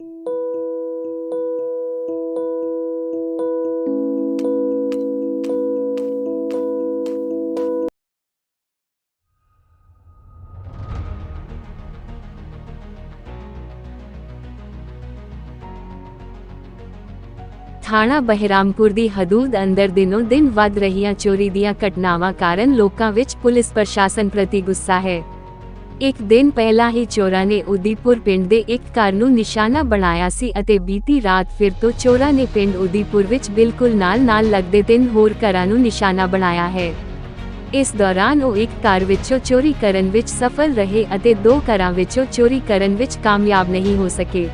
ਥਾਣਾ ਬਹਿਰਾਮਪੁਰ ਦੀ ਹਦੂਦ ਅੰਦਰ ਦਿਨੋ ਦਿਨ ਵੱਧ ਰਹੀਆਂ ਚੋਰੀ ਦੀਆਂ ਘਟਨਾਵਾਂ ਕਾਰਨ ਲੋਕਾਂ ਵਿੱਚ ਪੁਲਿਸ ਪ੍ਰਸ਼ਾਸਨ ਪ੍ਰਤੀ ਗੁੱਸਾ ਹੈ। ਇੱਕ ਦਿਨ ਪਹਿਲਾਂ ਹੀ ਚੋਰਾਂ ਨੇ ਉਦੀਪੁਰ ਪਿੰਡ ਦੇ ਇੱਕ ਘਰ ਨੂੰ ਨਿਸ਼ਾਨਾ ਬਣਾਇਆ ਸੀ ਅਤੇ ਬੀਤੀ ਰਾਤ ਫਿਰ ਤੋਂ ਚੋਰਾਂ ਨੇ ਪਿੰਡ ਉਦੀਪੁਰ ਵਿੱਚ ਬਿਲਕੁਲ ਨਾਲ-ਨਾਲ ਲੱਗਦੇ ਤਿੰਨ ਹੋਰ ਘਰਾਂ ਨੂੰ ਨਿਸ਼ਾਨਾ ਬਣਾਇਆ ਹੈ। ਇਸ ਦੌਰਾਨ ਉਹ ਇੱਕ ਘਰ ਵਿੱਚੋਂ ਚੋਰੀ ਕਰਨ ਵਿੱਚ ਸਫਲ ਰਹੇ ਅਤੇ ਦੋ ਘਰਾਂ ਵਿੱਚੋਂ ਚੋਰੀ ਕਰਨ ਵਿੱਚ ਕਾਮਯਾਬ ਨਹੀਂ ਹੋ ਸਕੇ।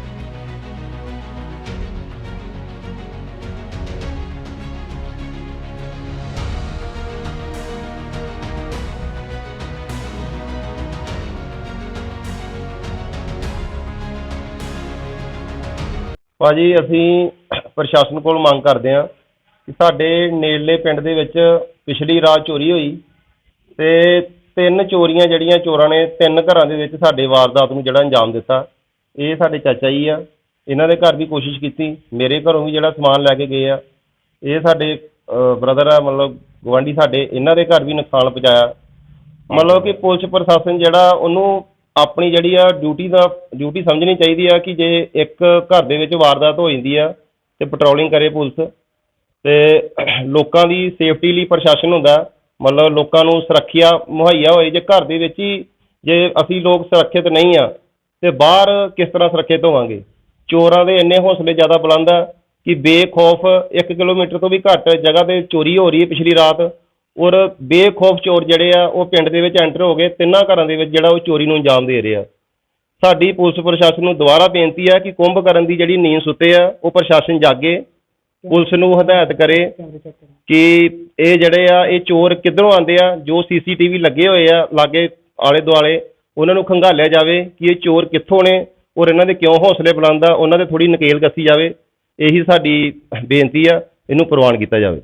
ਭਾਜੀ ਅਸੀਂ ਪ੍ਰਸ਼ਾਸਨ ਕੋਲ ਮੰਗ ਕਰਦੇ ਹਾਂ ਕਿ ਸਾਡੇ ਨੇੜਲੇ ਪਿੰਡ ਦੇ ਵਿੱਚ ਪਿਛਲੀ ਰਾਤ ਚੋਰੀ ਹੋਈ ਤੇ ਤਿੰਨ ਚੋਰੀਆਂ ਜਿਹੜੀਆਂ ਚੋਰਾਂ ਨੇ ਤਿੰਨ ਘਰਾਂ ਦੇ ਵਿੱਚ ਸਾਡੇ ਵਾਰਦਾਤ ਨੂੰ ਜਿਹੜਾ ਅੰਜਾਮ ਦਿੱਤਾ, ਇਹ ਸਾਡੇ ਚਾਚਾ ਜੀ ਆ। ਇਹਨਾਂ ਦੇ ਘਰ ਵੀ ਕੋਸ਼ਿਸ਼ ਕੀਤੀ, ਮੇਰੇ ਘਰੋਂ ਵੀ ਜਿਹੜਾ ਸਮਾਨ ਲੈ ਕੇ ਗਏ ਆ। ਇਹ ਸਾਡੇ ਬ੍ਰਦਰ ਆ, ਮਤਲਬ ਗਵਾਂਢੀ ਸਾਡੇ, ਇਹਨਾਂ ਦੇ ਘਰ ਵੀ ਨੁਕਸਾਨ ਪਹੁੰਚਾਇਆ। ਮਤਲਬ ਕਿ ਪੁਲਿਸ ਪ੍ਰਸ਼ਾਸਨ ਜਿਹੜਾ ਉਹਨੂੰ ਆਪਣੀ ਜਿਹੜੀ ਆ ਡਿਊਟੀ ਦਾ ਡਿਊਟੀ ਸਮਝਣੀ ਚਾਹੀਦੀ ਆ ਕਿ ਜੇ ਇੱਕ ਘਰ ਦੇ ਵਿੱਚ ਵਾਰਦਾਤ ਹੋ ਜਾਂਦੀ ਆ ਤੇ ਪੈਟਰੋਲਿੰਗ ਕਰੇ ਪੁਲਿਸ ਤੇ ਲੋਕਾਂ ਦੀ ਸੇਫਟੀ ਲਈ ਪ੍ਰਸ਼ਾਸਨ ਹੁੰਦਾ, ਮਤਲਬ ਲੋਕਾਂ ਨੂੰ ਸੁਰੱਖਿਆ ਮੁਹੱਈਆ ਹੋਏ, ਜੇ ਘਰ ਦੇ ਵਿੱਚ ਹੀ ਜੇ ਅਸੀਂ ਲੋਕ ਸੁਰੱਖਿਅਤ ਨਹੀਂ ਆ ਤੇ ਬਾਹਰ ਕਿਸ ਤਰ੍ਹਾਂ ਸੁਰੱਖਿਅਤ ਹੋਵਾਂਗੇ? ਚੋਰਾਂ ਦੇ ਇੰਨੇ ਹੌਸਲੇ ਜ਼ਿਆਦਾ ਬੁਲੰਦ ਆ ਕਿ ਬੇਖੌਫ 1 ਕਿਲੋਮੀਟਰ ਤੋਂ ਵੀ ਘੱਟ ਜਗ੍ਹਾ ਤੇ ਚੋਰੀ ਹੋ ਰਹੀ ਹੈ ਪਿਛਲੀ ਰਾਤ। ਔਰ ਬੇਖੌਫ ਚੋਰ ਜਿਹੜੇ ਆ, ਉਹ ਪਿੰਡ ਦੇ ਵਿੱਚ ਐਂਟਰ ਹੋ ਗਏ, ਤਿੰਨਾਂ ਘਰਾਂ ਦੇ ਵਿੱਚ ਜਿਹੜਾ ਉਹ ਚੋਰੀ ਨੂੰ ਅੰਜਾਮ ਦੇ ਰਿਹਾ ਸਾਡੀ ਪੁਲਿਸ ਪ੍ਰਸ਼ਾਸਨ ਨੂੰ ਦੁਬਾਰਾ ਬੇਨਤੀ ਹੈ ਕਿ ਕੁੰਭ ਕਰਨ ਦੀ ਜਿਹੜੀ ਨੀਂਦ ਸੁੱਤੇ ਆ, ਉਹ ਪ੍ਰਸ਼ਾਸਨ ਜਾਗੇ, ਪੁਲਿਸ ਨੂੰ ਹਦਾਇਤ ਕਰੇ ਕਿ ਇਹ ਜਿਹੜੇ ਆ, ਇਹ ਚੋਰ ਕਿੱਧਰੋਂ ਆਉਂਦੇ ਆ, ਜੋ ਸੀਸੀਟੀਵੀ ਲੱਗੇ ਹੋਏ ਆ, ਲਾਗੇ ਆਲੇ ਦੁਆਲੇ, ਉਹਨਾਂ ਨੂੰ ਖੰਗਾਲਿਆ ਜਾਵੇ ਕਿ ਇਹ ਚੋਰ ਕਿੱਥੋਂ ਨੇ ਔਰ ਇਹਨਾਂ ਦੇ ਕਿਉਂ ਹੌਸਲੇ ਬੁਲੰਦ ਉਹਨਾਂ ਦੇ ਥੋੜੀ ਨਕੇਲ ਕੱਸੀ ਜਾਵੇ। ਇਹੀ ਸਾਡੀ ਬੇਨਤੀ ਆ, ਇਹਨੂੰ ਪ੍ਰਵਾਨ ਕੀਤਾ ਜਾਵੇ।